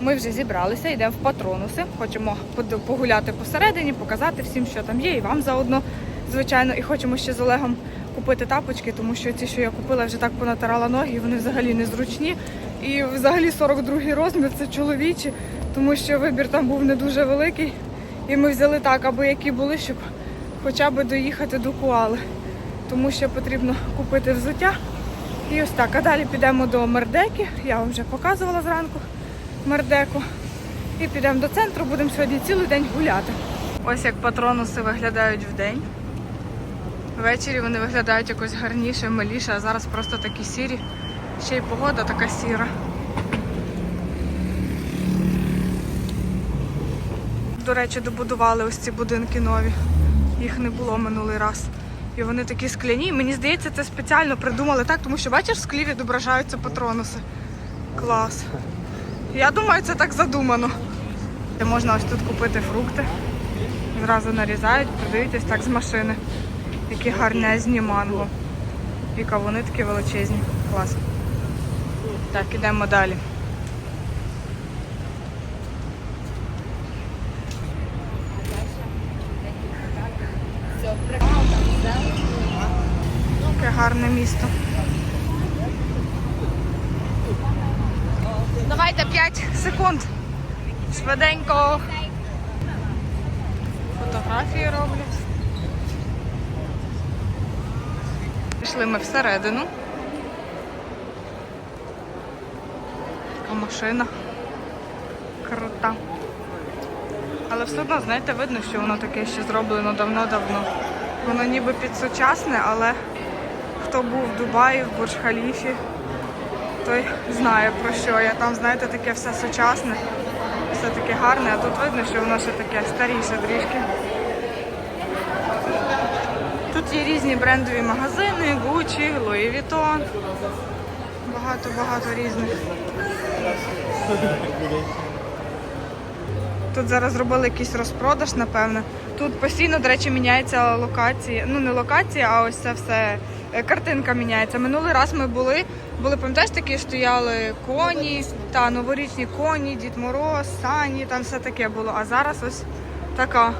Ми вже зібралися, йдемо в патронуси. Хочемо погуляти посередині, показати всім, що там є, і вам заодно, звичайно. І хочемо ще з Олегом купити тапочки, тому що ці, що я купила, вже так понатирала ноги, вони взагалі незручні. І взагалі 42 розмір це чоловічі, тому що вибір там був не дуже великий. І ми взяли так, аби які були, щоб хоча б доїхати до Куали. Тому що потрібно купити взуття. І ось так. А далі підемо до Мердеки. Я вам вже показувала зранку Мердеку. І підемо до центру, будемо сьогодні цілий день гуляти. Ось як патронуси виглядають в день. Ввечері вони виглядають якось гарніше, миліше, а зараз просто такі сірі. Ще й погода така сіра. До речі, добудували ось ці будинки нові. Їх не було минулий раз. І вони такі скляні. Мені здається, це спеціально придумали так, тому що бачиш, в склі відображаються патронуси. Клас. Я думаю, це так задумано. Можна ось тут купити фрукти. Зразу нарізають, продають так з машини. Які гарнезні манго. І кавуни такі величезні. Клас. Так, ідемо далі. Яке гарне місто. Давайте 5 секунд. Швиденько. Фотографії роблять. Пішли ми всередину. Така машина. Крута. Але все одно, знаєте, видно, що воно таке ще зроблено давно-давно. Воно ніби підсучасне, але хто був в Дубаї, в Бурдж-Халіфі, той знає про що я. Там, знаєте, таке все сучасне, все таке гарне, а тут видно, що воно ще таке старіше трішки. Тут є різні брендові магазини, Gucci, Louis Vuitton. Багато-багато різних. Тут зараз зробили якийсь розпродаж, напевно. Тут постійно, до речі, міняється локація. Ну, не локація, а ось це все. е, Картинка міняється. Минулий раз ми були, були, пам'ятаєш, такі стояли коні, та новорічні коні, Дід Мороз, сані, там все таке було. А зараз ось така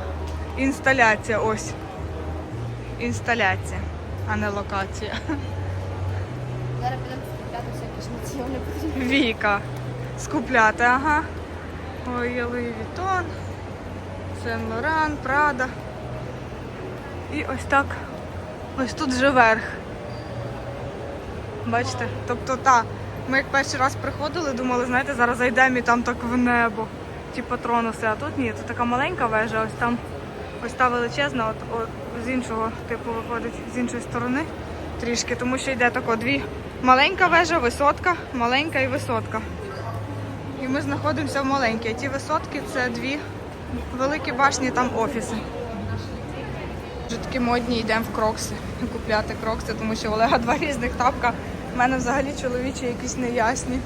інсталяція. Ось. Інсталяція, а не локація. Зараз підемо купляти всякі шматці, вони потрібні. Віка. Скупляти, ага. Ой, є Луї Вітон, Сен Лоран, Прада. І ось так. Ось тут же верх. Бачите? Тобто та. Ми як перший раз приходили, думали, знаєте, зараз зайдемо і там так в небо. Ті патронуси, а тут ні, це така маленька вежа, ось там ось та величезна, от, от з іншого типу виходить, з іншої сторони трішки, тому що йде тако дві. Маленька вежа, висотка, маленька і висотка. І ми знаходимося в маленькій. Ті висотки це дві великі башні, там офіси. Вже такі модні йдемо в крокси купляти крокси, тому що в Олега два різних тапка. У мене взагалі чоловічі якісь неясні.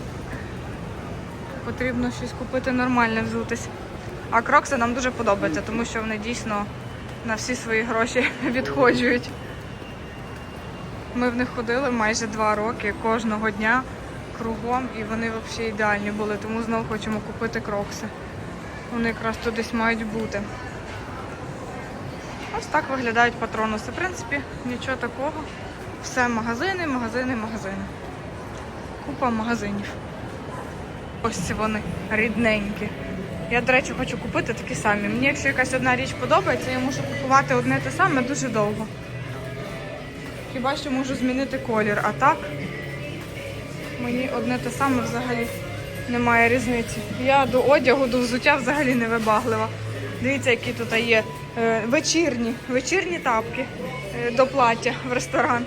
Потрібно щось купити нормальне взутись. А крокси нам дуже подобаються, тому що вони дійсно на всі свої гроші відходжують. Ми в них ходили майже два роки кожного дня кругом, і вони взагалі ідеальні були, тому знову хочемо купити крокси. Вони якраз тут десь мають бути. Ось так виглядають патронуси. В принципі, нічого такого. Все магазини, магазини, магазини. Купа магазинів. Ось ці вони рідненькі. Я, до речі, хочу купити такі самі. Мені, якщо якась одна річ подобається, я можу купувати одне те саме дуже довго. Хіба що можу змінити колір, а так мені одне те саме взагалі немає різниці. Я до одягу, до взуття взагалі не вибаглива. Дивіться, які тут є е, вечірні, вечірні тапки е, до плаття в ресторан.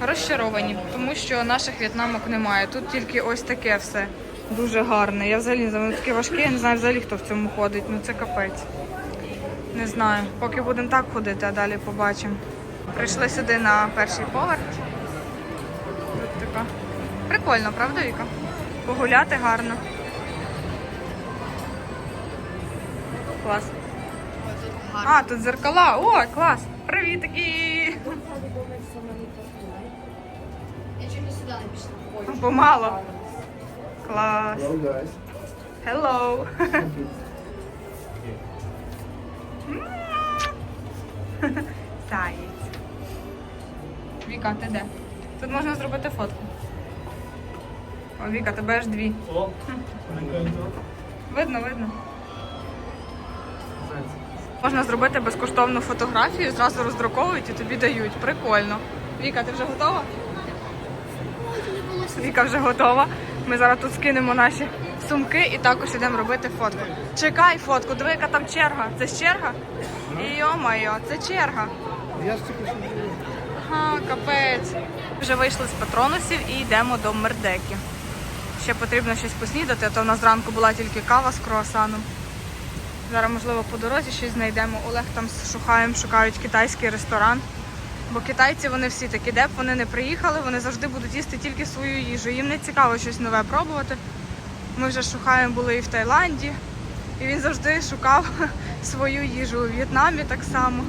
Розчаровані, тому що наших в'єтнамок немає. Тут тільки ось таке все дуже гарне. Я взагалі воно таке важке, я не знаю взагалі, хто в цьому ходить. Ну це капець. Не знаю. Поки будемо так ходити, а далі побачимо. Прийшли сюди на перший поверх. Тут така. Прикольно, правда, Віка? Погуляти гарно. Клас. А, тут зеркала. О, клас! Привітки! Сюди не пішла. Помало. Клас. Hello guys. Hello. Заєць. Віка, ти де? Тут можна зробити фотку. О, Віка, тебе аж дві. О, Видно, видно. Можна зробити безкоштовну фотографію, зразу роздруковують і тобі дають. Прикольно. Віка, ти вже готова? Віка вже готова. Ми зараз тут скинемо наші сумки і також йдемо робити фотку. Чекай фотку, диви, яка там черга. Це ж черга? Йо-моє, це черга. я ж тільки. Ага, капець. Вже вийшли з патронусів і йдемо до Мердеки. Ще потрібно щось поснідати, а то в нас зранку була тільки кава з круасаном. Зараз, можливо, по дорозі щось знайдемо. Олег там з шукають китайський ресторан. Бо китайці вони всі такі, де б вони не приїхали, вони завжди будуть їсти тільки свою їжу. Їм не цікаво щось нове пробувати. Ми вже з були і в Таїланді, і він завжди шукав свою їжу у В'єтнамі так само.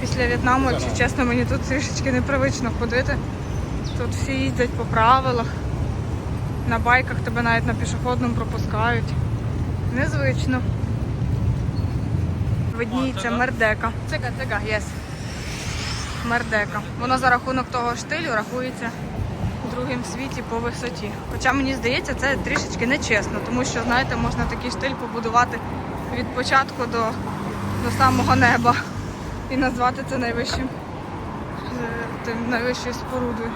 Після В'єтнаму, якщо чесно, мені тут трішечки непривично ходити. Тут всі їздять по правилах. На байках тебе навіть на пішохідному пропускають. Незвично. Видніється мердека. Цега, цега, єс. Мердека. Воно за рахунок того штилю рахується другим в світі по висоті. Хоча мені здається, це трішечки нечесно, тому що, знаєте, можна такий штиль побудувати від початку до, до самого неба і назвати це найвищим е, тим найвищою спорудою.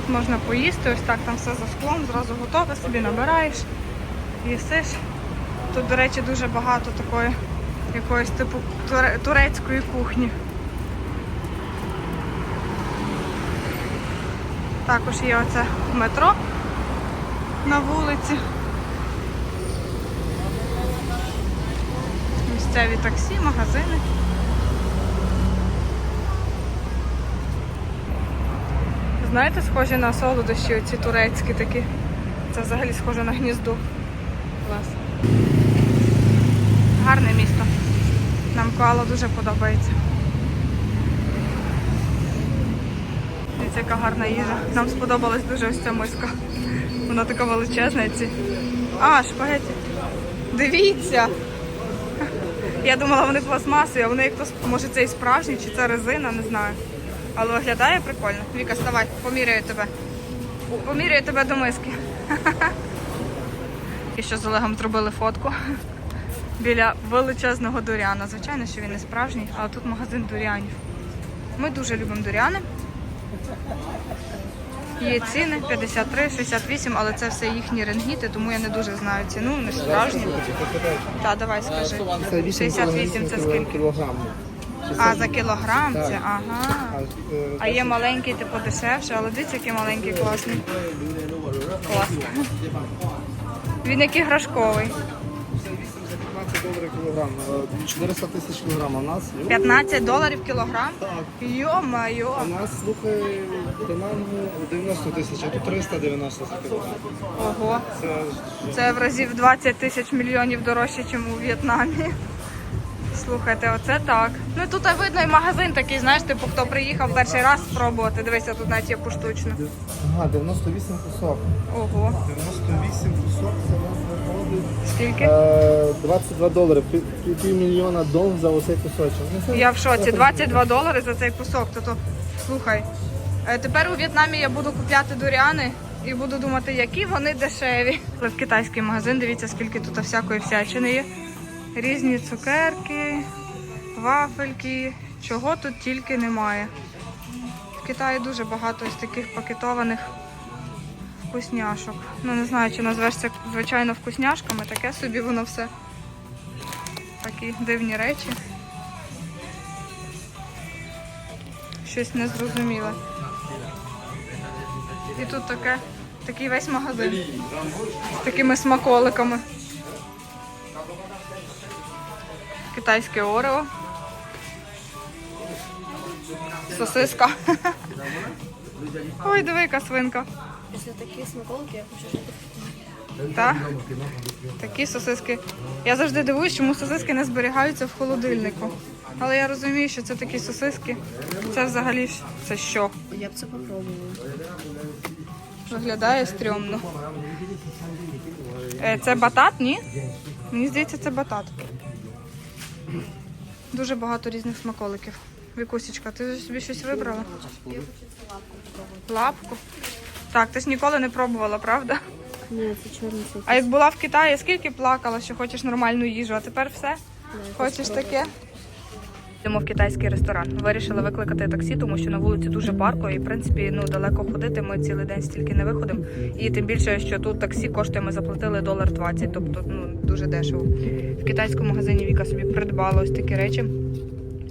Тут можна поїсти, ось так там все за склом, зразу готове, собі набираєш, їсиш. Тут, до речі, дуже багато такої якоїсь типу турецької кухні. Також є оце метро на вулиці. Місцеві таксі, магазини. Знаєте, схожі на солодощі, оці турецькі такі. Це взагалі схоже на гніздо. Клас. Гарне місто. Нам Коала дуже подобається. Дивіться, яка гарна їжа. Нам сподобалась дуже ось ця миска. Вона така величезна. Ці. А, шпагеті. Дивіться. Я думала, вони пластмасові, а вони як то може це і справжні, чи це резина, не знаю. Але виглядає прикольно. Віка, вставай, поміряю тебе. Поміряю тебе до миски. І що з Олегом зробили фотку біля величезного дуряна. Звичайно, що він не справжній, але тут магазин дурянів. Ми дуже любимо дуряни. Є ціни 53, 68, але це все їхні ренгіти, тому я не дуже знаю ціну, не справжні. Так, давай скажи. 68 це скільки? А, за кілограм це, ага. е, А є маленький, типу дешевше, але дивіться, який маленький класний. Клас. Він як іграшковий. 15 доларів кілограм. е, 400 тисяч кілограм. А у нас 15 доларів кілограм? Так. Йо-майо. У нас, слухай, Данангу 90 тисяч, а тут 390 за кілограм. Ого. Це Це в разів 20 тисяч мільйонів дорожче, ніж у В'єтнамі. Слухайте, оце так. Ну тут видно і магазин такий, знаєш, типу, хто приїхав перший раз спробувати. Дивися, тут навіть є поштучно. Ага, 98 кусок. Ого. 98 кусок, це у нас виходить. Скільки? Е, 22 долари, пів, пів- півмільйона дол за оцей кусочок. Ну, це Я в шоці. трохи 22 долари за цей кусок. Тобто, слухай, е, тепер у В'єтнамі я буду купляти дуряни і буду думати, які вони дешеві. Але в китайський магазин, дивіться, скільки тут всякої всячини є. Різні цукерки, вафельки, чого тут тільки немає. В Китаї дуже багато ось таких пакетованих вкусняшок. Ну не знаю, чи назвеш це звичайно вкусняшками, таке собі воно все. Такі дивні речі. Щось незрозуміле. І тут таке, такий весь магазин з такими смаколиками. Китайське орео. Сосиска. Ой, диви, яка свинка. Після таких смаколиків я хочу жити. Так? Такі сосиски. Я завжди дивуюсь, чому сосиски не зберігаються в холодильнику. Але я розумію, що це такі сосиски. Це взагалі це що? Я б це попробувала. Виглядає стрьомно. Е, Це батат, ні? Мені здається, це батат. Дуже багато різних смаколиків. Вікусічка, ти собі щось вибрала? Лапку? Так, ти ж ніколи не пробувала, правда? Ні, це чорний сок. А як була в Китаї, скільки плакала, що хочеш нормальну їжу, а тепер все? Хочеш таке? Йдемо в китайський ресторан. Вирішили викликати таксі, тому що на вулиці дуже парко і в принципі ну далеко ходити. Ми цілий день стільки не виходимо. І тим більше, що тут таксі коштує, ми заплатили долар 20, тобто ну дуже дешево. В китайському магазині Віка собі придбала ось такі речі.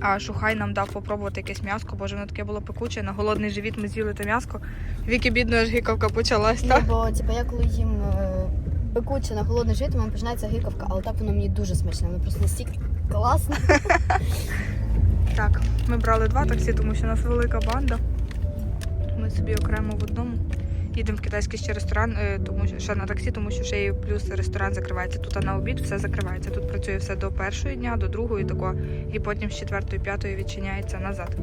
А Шухай нам дав попробувати якесь м'яско, боже, воно таке було пекуче. На голодний живіт ми з'їли те м'яско. Віки бідно аж гікавка почалась. Ні, Так? бо типу, я коли їм е, пекуче на холодний жит, у мене починається гикавка, але так воно мені дуже смачне. Воно просто настільки класно. Так, ми брали два таксі, тому що у нас велика банда. Ми собі окремо в одному. Їдемо в китайський ще ресторан, е, тому що на таксі, тому що ще й плюс ресторан закривається. Тут а на обід все закривається. Тут працює все до першої дня, до другої такого, і потім з четвертої, п'ятої відчиняється назад.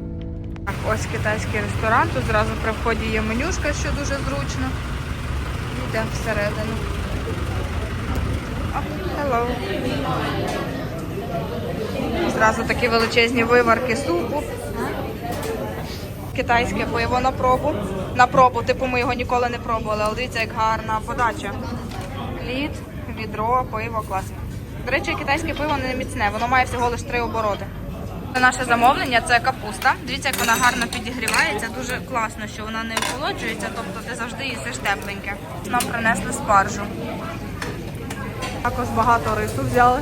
Так, ось китайський ресторан. Тут зразу при вході є менюшка, що дуже зручно. Йдемо всередину. Hello. Зразу такі величезні виварки супу. Китайське пиво на пробу. На пробу, типу ми його ніколи не пробували, але дивіться, як гарна подача. Лід, відро, пиво, клас. До речі, китайське пиво не міцне, воно має всього лише три обороти. Це наше замовлення, це капуста. Дивіться, як вона гарно підігрівається. Дуже класно, що вона не охолоджується, тобто ти завжди їсиш тепленьке. Нам принесли спаржу. Також багато рису взяли.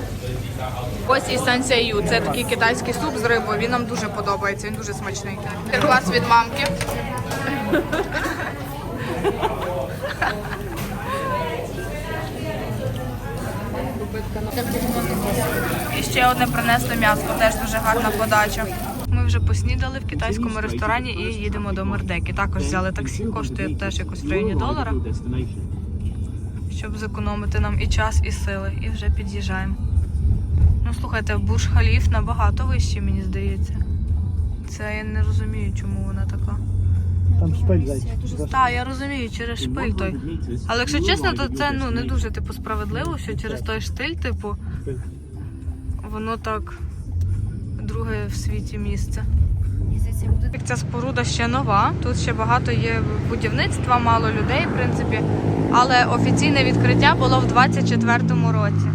Ось і сансею. Це такий китайський суп з рибою. Він нам дуже подобається, він дуже смачний. Клас від мамки. І ще одне принесли м'ясо, теж дуже гарна подача. Ми вже поснідали в китайському ресторані і їдемо до Мердеки. Також взяли таксі, коштує теж якось в районі долара, щоб зекономити нам і час, і сили. І вже під'їжджаємо. Ну слухайте, Бурж Халіф набагато вищий, мені здається. Це я не розумію, чому вона така. Там шпиль зайчик. Так, я розумію, через шпиль той. Але якщо чесно, то це ну не дуже типу справедливо, що через той штиль, типу, воно так друге в світі місце. Ця споруда ще нова. Тут ще багато є будівництва, мало людей, в принципі. Але офіційне відкриття було в 24-му році.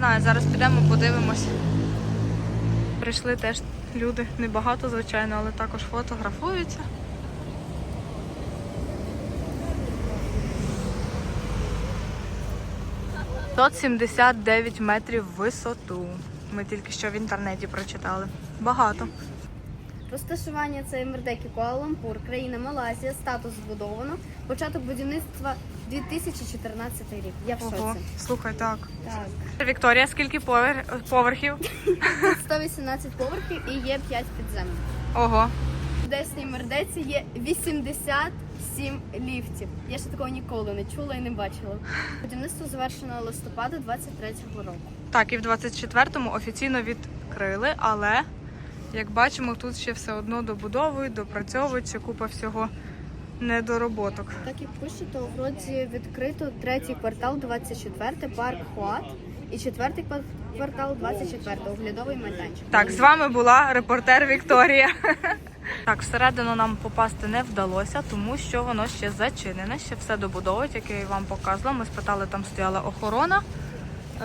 Знаю, зараз підемо, подивимось. Прийшли теж люди, небагато, звичайно, але також фотографуються. Тут 79 метрів висоту. Ми тільки що в інтернеті прочитали. Багато. Розташування це Мердекі Куала-Лумпур, країна Малайзія, статус збудовано. Початок будівництва 2014 рік. Я в Ого, шоці. слухай, так. Так. Вікторія, скільки повер- поверхів? Тут 118 поверхів і є 5 підземних. Ого. В Десній Мердеці є 87 ліфтів. Я ще такого ніколи не чула і не бачила. Будівництво завершено листопада 23-го року. Так, і в 24-му офіційно відкрили, але як бачимо, тут ще все одно добудовують, допрацьовують, ще купа всього недороботок. Так як пише, то вроді відкрито третій квартал 24 парк Хуат і четвертий квар- квартал 24 оглядовий майданчик. Так, з вами була репортер Вікторія. Так, всередину нам попасти не вдалося, тому що воно ще зачинене, ще все добудовують, як я і вам показувала. Ми спитали, там стояла охорона.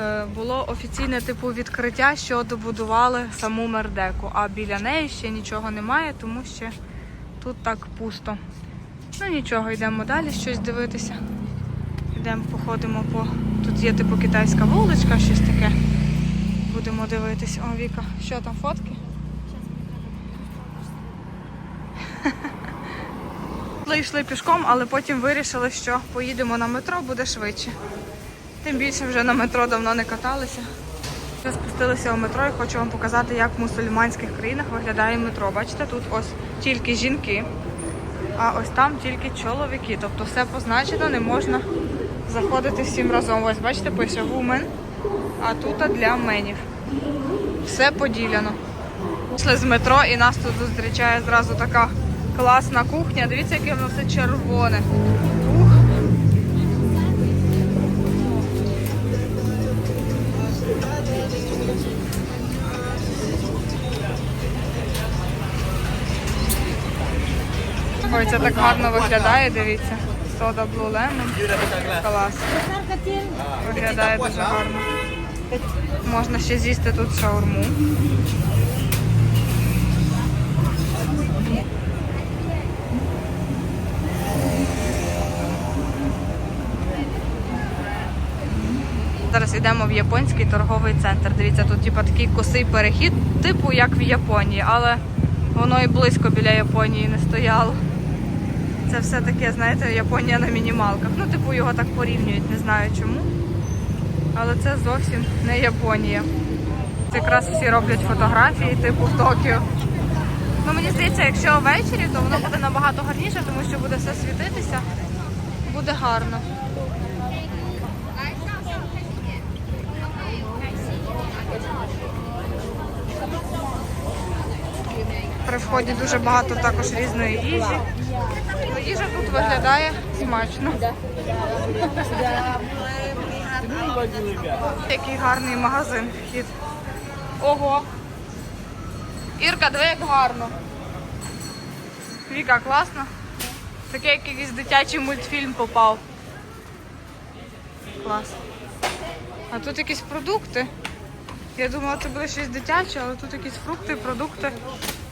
Е, Було офіційне типу відкриття, що добудували саму мердеку, а біля неї ще нічого немає, тому що тут так пусто. Ну нічого, йдемо далі щось дивитися. Йдемо, походимо по. Тут є типу китайська вуличка, щось таке. Будемо дивитись. О, Віка, що там фотки? Йшли пішком, але потім вирішили, що поїдемо на метро, буде швидше. Тим більше вже на метро давно не каталися. Ми спустилися у метро і хочу вам показати, як в мусульманських країнах виглядає метро. Бачите, тут ось тільки жінки, а ось там тільки чоловіки. Тобто все позначено, не можна заходити всім разом. Ось бачите, пише Women, а тут для менів. Все поділяно. Пішли з метро і нас тут зустрічає зразу така класна кухня. Дивіться, яке воно все червоне. Ой, це так гарно виглядає, дивіться. Сода Blue Lemon. Клас. Виглядає дуже гарно. Можна ще з'їсти тут шаурму. Зараз йдемо в японський торговий центр. Дивіться, тут типу, такий косий перехід, типу як в Японії, але воно і близько біля Японії не стояло. Це все таке, знаєте, Японія на мінімалках. Ну, типу, його так порівнюють, не знаю чому. Але це зовсім не Японія. Це якраз всі роблять фотографії, типу в Токіо. Ну, мені здається, якщо ввечері, то воно буде набагато гарніше, тому що буде все світитися. Буде гарно. При вході дуже багато також різної їжі. Їжа тут виглядає смачно. Який гарний магазин вхід. Ого. Ірка, диви, як гарно. Віка, класно. Таке як якийсь дитячий мультфільм попав. Клас. А тут якісь продукти. Я думала, це буде щось дитяче, але тут якісь фрукти, продукти.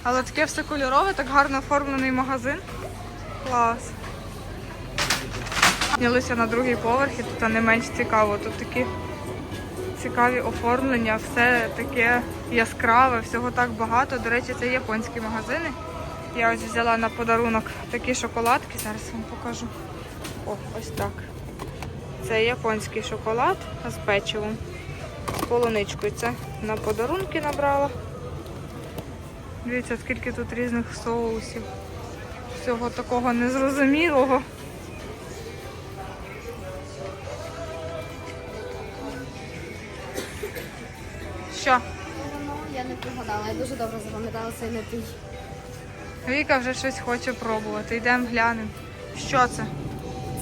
Але таке все кольорове, так гарно оформлений магазин. Клас. Піднялися на другий поверх і тут не менш цікаво. Тут такі цікаві оформлення, все таке яскраве, всього так багато. До речі, це японські магазини. Я ось взяла на подарунок такі шоколадки, зараз вам покажу. О, ось так. Це японський шоколад з печивом, з полуничкою. Це на подарунки набрала. Дивіться, скільки тут різних соусів. Всього такого незрозумілого. Що? Я не пригадала, я дуже добре запам'ятала цей напій. Віка вже щось хоче пробувати. Йдемо глянемо. Що це?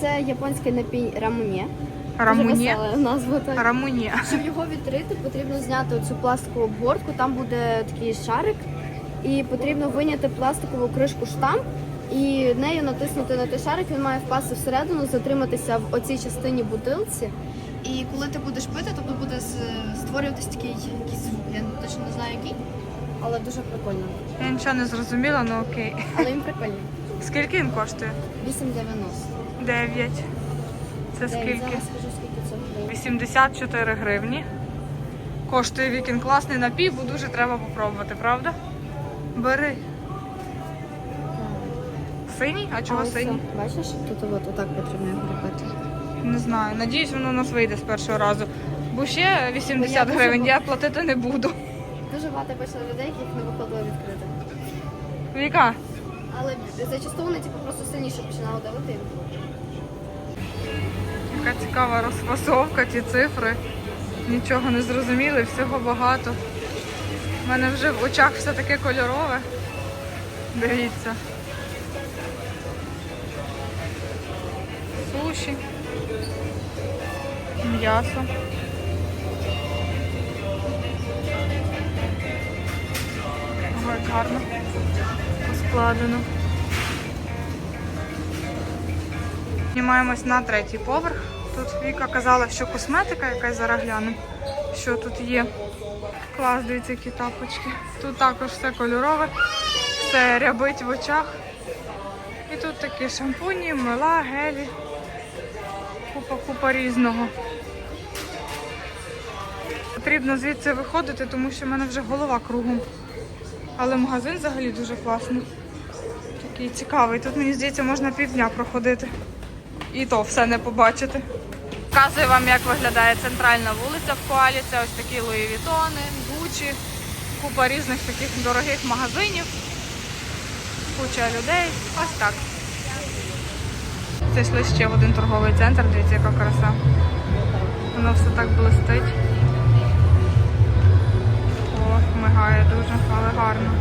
Це японський напій рамуні. Рамуні? Назва так. Рамуні. Щоб його відкрити, потрібно зняти цю пластикову обгортку, там буде такий шарик, і потрібно виняти пластикову кришку штамп і нею натиснути на той шарик, він має впасти всередину, затриматися в оцій частині бутилці. І коли ти будеш пити, то буде створюватись такий якийсь звук. Я точно не знаю який, але дуже прикольно. Я нічого не зрозуміла, ну окей. Але він прикольний. Скільки він коштує? 8,90. 9. Це скільки? зараз скажу, скільки це гривень. 84 гривні. Коштує вікін класний напій, бо дуже треба попробувати, правда? Бери. Синій? А чого ось синій? Бачиш, тут от отак потрібно його робити. Не знаю. Надіюсь, воно у нас вийде з першого разу. Бо ще 80 Я гривень бо- я платити не буду. Дуже багато бачила людей, яких не виходило відкрити. Віка, Але зачасту вони типу, просто сильніше починали давити. яка цікава розфасовка, ті цифри. Нічого не зрозуміли, всього багато. У мене вже в очах все таке кольорове. Дивіться. Суші. М'ясо. Ого, гарно поскладено. Піднімаємось на третій поверх. Тут Віка казала, що косметика якась зараз глянемо, що тут є. Клас, дивіться, які тапочки. Тут також все кольорове, все рябить в очах. І тут такі шампуні, мила, гелі. Купа-купа різного. Потрібно звідси виходити, тому що в мене вже голова кругом. Але магазин взагалі дуже класний. Такий цікавий. Тут, мені здається, можна півдня проходити. І то все не побачити. Показую вам, як виглядає центральна вулиця в Коалі. Це ось такі Луї Вітони, Гучі, купа різних таких дорогих магазинів, куча людей. Ось так. Зайшли ще в один торговий центр, дивіться, яка краса. Воно все так блистить. О, мигає дуже, але гарно.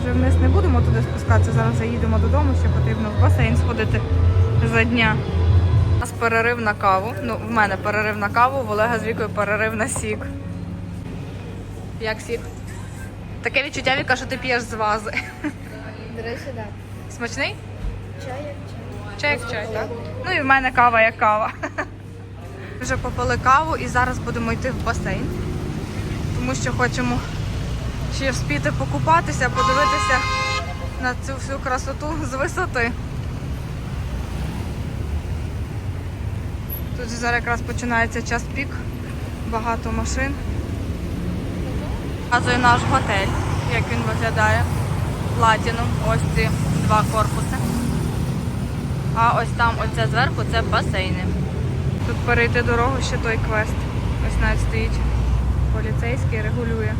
Вже вниз не будемо туди спускатися, зараз заїдемо додому, ще потрібно в басейн сходити за дня. У нас перерив на каву. Ну, в мене перерив на каву, в Олега з вікою перерив на сік. Як сік? Таке відчуття, Віка, що ти п'єш з вази. До речі, так. Смачний? Чай як чай. Чай як чай, так? Ну і в мене кава як кава. Вже попили каву і зараз будемо йти в басейн. Тому що хочемо ще вспіти покупатися, подивитися на цю всю красоту з висоти. Тут зараз якраз починається час пік, багато машин. Показує наш готель, як він виглядає. Платіном. Ось ці два корпуси. А ось там, оце зверху, це басейни. Тут перейти дорогу ще той квест. Ось навіть стоїть поліцейський, регулює.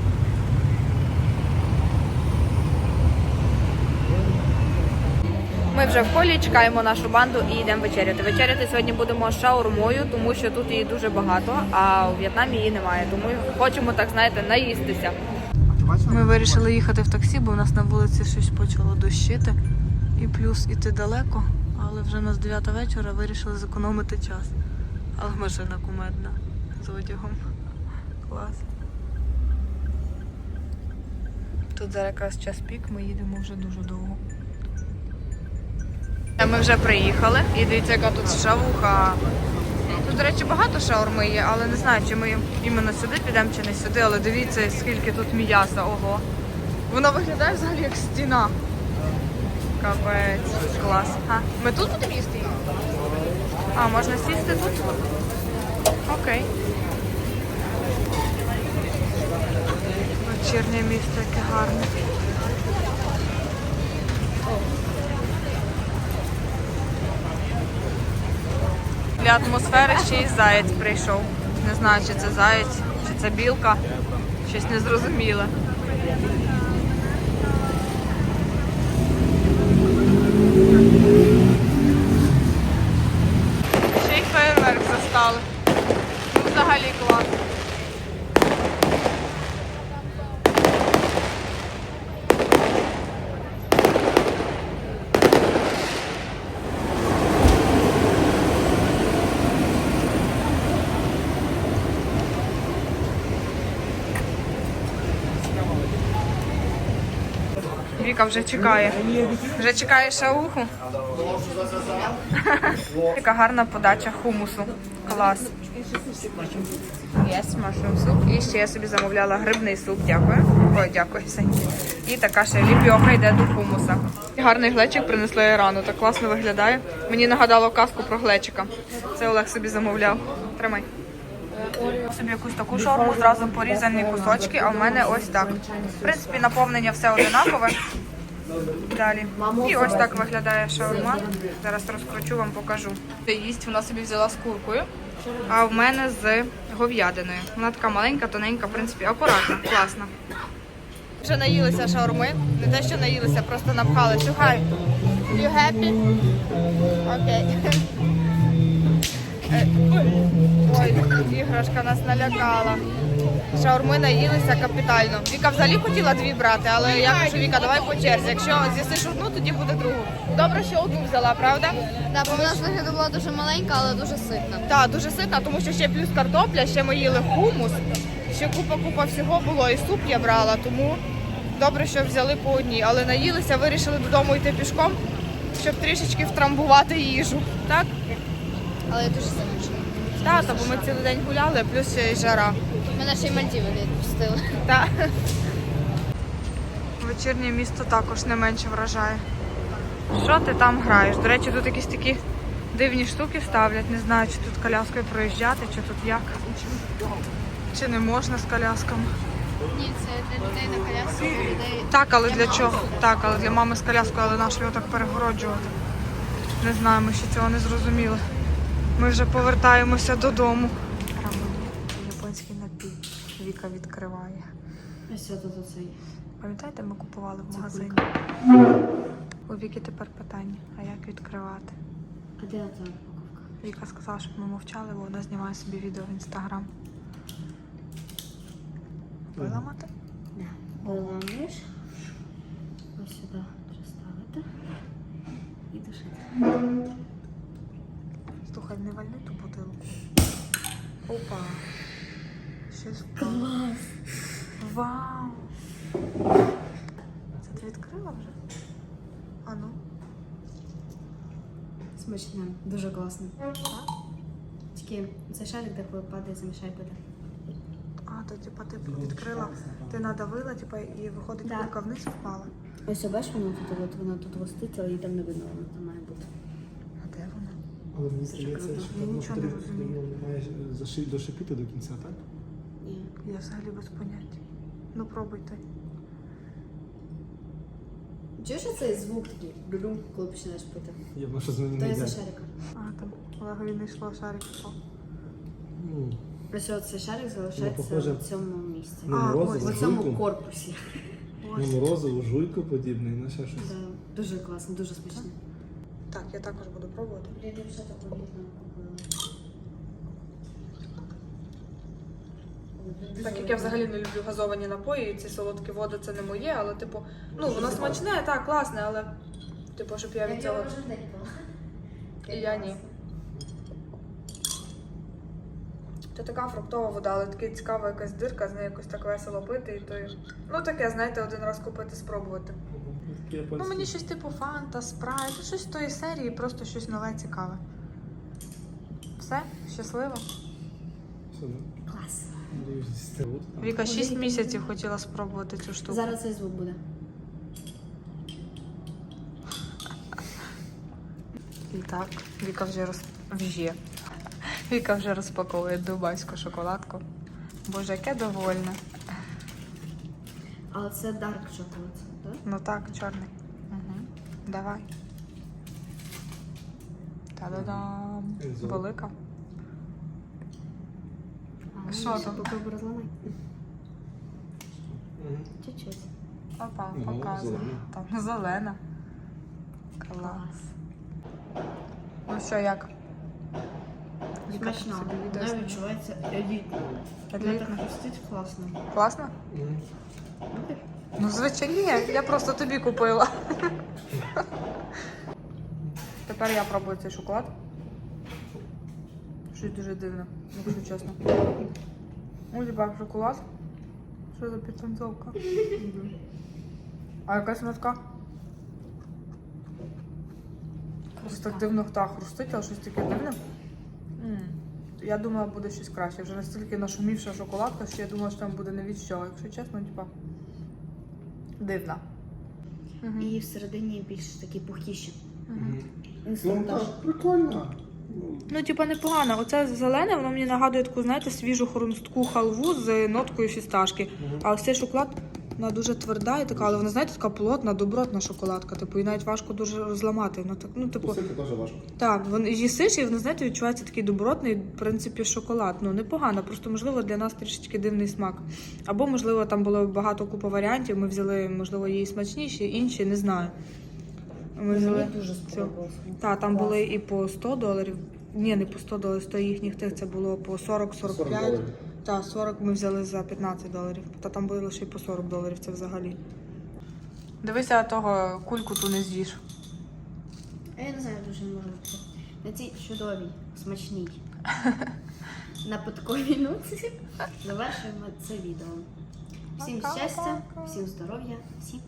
Ми вже в полі чекаємо нашу банду і йдемо вечеряти. Вечеряти сьогодні будемо шаурмою, тому що тут її дуже багато, а у В'єтнамі її немає. Тому хочемо, так знаєте, наїстися. Ми вирішили їхати в таксі, бо у нас на вулиці щось почало дощити. І плюс іти далеко, але вже нас 9 вечора вирішили зекономити час. Але машина кумедна з одягом. Клас. Тут зараз якраз час пік, ми їдемо вже дуже довго. Ми вже приїхали і дивіться, яка тут шавуха. Тут, до речі, багато шаурми є, але не знаю, чи ми іменно сюди підемо, чи не сюди, але дивіться, скільки тут м'яса, ого. Воно виглядає взагалі як стіна. Капець, клас. А, ми тут будемо їсти? А, можна сісти тут? Окей. Вечірнє місто, яке гарне. Для атмосфери ще й заєць прийшов. Не знаю, чи це заєць, чи це білка. Щось незрозуміле. Ще й фейерверк застали. Ну, взагалі клас. Віка вже чекає. Вже чекає шауху. Яка гарна подача хумусу. Клас. Є mushroom суп. І ще я собі замовляла грибний суп. Дякую. Ой, дякую. І така ще ліпьоха йде до хумуса. Гарний глечик принесли рано. Так класно виглядає. Мені нагадало казку про глечика. Це Олег собі замовляв. Тримай. Собі якусь таку шаурму, зразу порізані кусочки, а в мене ось так. В принципі, наповнення все одинакове. Далі. І ось так виглядає шаурма. Зараз розкручу, вам покажу. Їсть вона собі взяла з куркою, а в мене з говядиною. Вона така маленька, тоненька, в принципі, акуратна, класна. Вже наїлися шаурми. Не те, що наїлися, просто напхали. Шухай. You happy? Окей. Е, іграшка нас налякала. Шаурми наїлися капітально. Віка взагалі хотіла дві брати, але я кажу, Віка, давай по черзі. Якщо з'їсиш одну, тоді буде другу. Добре, що одну взяла, правда? Так, бо вона з вигляду була дуже маленька, але дуже ситна. Так, дуже ситна, тому що ще плюс картопля, ще ми їли хумус, ще купа-купа всього було, і суп я брала, тому добре, що взяли по одній. Але наїлися, вирішили додому йти пішком, щоб трішечки втрамбувати їжу. Так? Але дуже ситна. Так, бо ми цілий день гуляли, плюс ще й жара. Мене ще й Мальдіви відпустили. Так. Вечірнє місто також не менше вражає. Що ти там граєш? До речі, тут якісь такі дивні штуки ставлять. Не знаю, чи тут коляскою проїжджати, чи тут як. Чи не можна з колясками. Ні, це для людей на коляску, для людей. Так, але для чого? Так, але для мами з коляскою, але нащо його так перегороджувати? Не знаю, ми ще цього не зрозуміли. Ми вже повертаємося додому. Японський напій. Віка відкриває. Ось тут оцей. Пам'ятаєте, ми купували в магазині? У Віки тепер питання, а як відкривати? А де та упаковка? Віка сказала, щоб ми мовчали, бо вона знімає собі відео в інстаграм. Виламати? Да. Виламуєш. Ось сюди приставити. І душити. Слухай, не вальни ту бутилку. Опа. Щось впало. Клас! Вау! Це ти відкрила вже? А ну. Смачне, дуже класно. Тільки цей шарик, де коли падає, замішай буде. А, то типа ти відкрила, ти надавила, типа, і виходить Да. кулька вниз і впала. Ось бачиш, воно тут, от, воно тут ростить, але її там не видно, воно там має бути. А де вона? Але мені здається, що Я там нічого не потрібно- розумію. потрібно має заши- дошипіти до кінця, так? Ні. Я взагалі без поняття. Ну пробуйте. Чуєш цей звук такий, блюм, коли починаєш пити? Я щось мені То не є за йде. шариком. А, там Олегові не йшло шарик впав. Ну, Ось от цей шарик залишається похоже. в цьому місці. Ну, А, морозиво, ось В цьому жуйку. корпусі. Ну, Ось. морозиво, жуйку подібне, на ще щось. Да. Дуже класно, дуже смачно. Так, я також буду пробувати. Так як я взагалі не люблю газовані напої, і ці солодкі води це не моє, але типу, ну воно смачне, так, класне, але типу, щоб я від цього. І я ні. Це така фруктова вода, але така цікава якась дирка, з нею якось так весело пити, і то й- ну таке, знаєте, один раз купити, спробувати. Ну мені щось типу фанта, спрайт, ну, щось з тої серії, просто щось нове цікаве. Все, щасливо. Клас. Віка 6 місяців хотіла спробувати цю штуку. Зараз цей звук буде. І так, Віка вже роз... вже. Віка вже розпаковує дубайську шоколадку. Боже, яке довольне. Але це дарк шоколад, так? Ну так, чорний. Угу. Давай. Та-да-дам. Велика. Що там? Попробуй розламай. Чуть-чуть. Опа, Ого, показує. зелена. Там зелена. Клас. Ну що, як? Смачно. Вона відчувається елітно. Вона так хрустить класно. Класно? Ну, звичайно, ні. Я просто тобі купила. Тепер я пробую цей шоколад. Щось дуже дивне, якщо чесно. Ну, типа шоколад. Що за підтанцовка? А яка смачка? Щось так дивно так хрустить, але щось таке дивне. Я думала, буде щось краще. Вже настільки нашумівша шоколадка, що я думала, що там буде не від що. Якщо чесно, типа. Дивна. Мгм. І всередині більш такі пухкіші. Мгм. Ну Інструктаж. так, прикольно. Ну, Ну, типа, непогано. Оце зелене, воно мені нагадує таку, знаєте, свіжу хрустку халву з ноткою фісташки. А ось цей шоколад, вона дуже тверда і така, але вона, знаєте, така плотна, добротна шоколадка. Типу, і навіть важко дуже розламати. Вона так, ну, типу, Кусити теж важко. так, вон їсиш, і воно, знаєте, відчувається такий добротний, в принципі, шоколад. Ну, непогано, просто, можливо, для нас трішечки дивний смак. Або, можливо, там було багато купа варіантів. Ми взяли, можливо, її смачніші, інші, не знаю. Ми взяли. Дуже сподобалося. Так, там були і по 100 доларів. Ні, не по 100 доларів, 100 їхніх тих це було по 40-45. доларів. Так, 40 ми взяли за 15 доларів. Та там були лише по 40 доларів, це взагалі. Дивися, того кульку ту не з'їш. А я не знаю, дуже не можу бути. На цій чудовій, смачній. На подковій ноці завершуємо це відео. Всім щастя, всім здоров'я, всім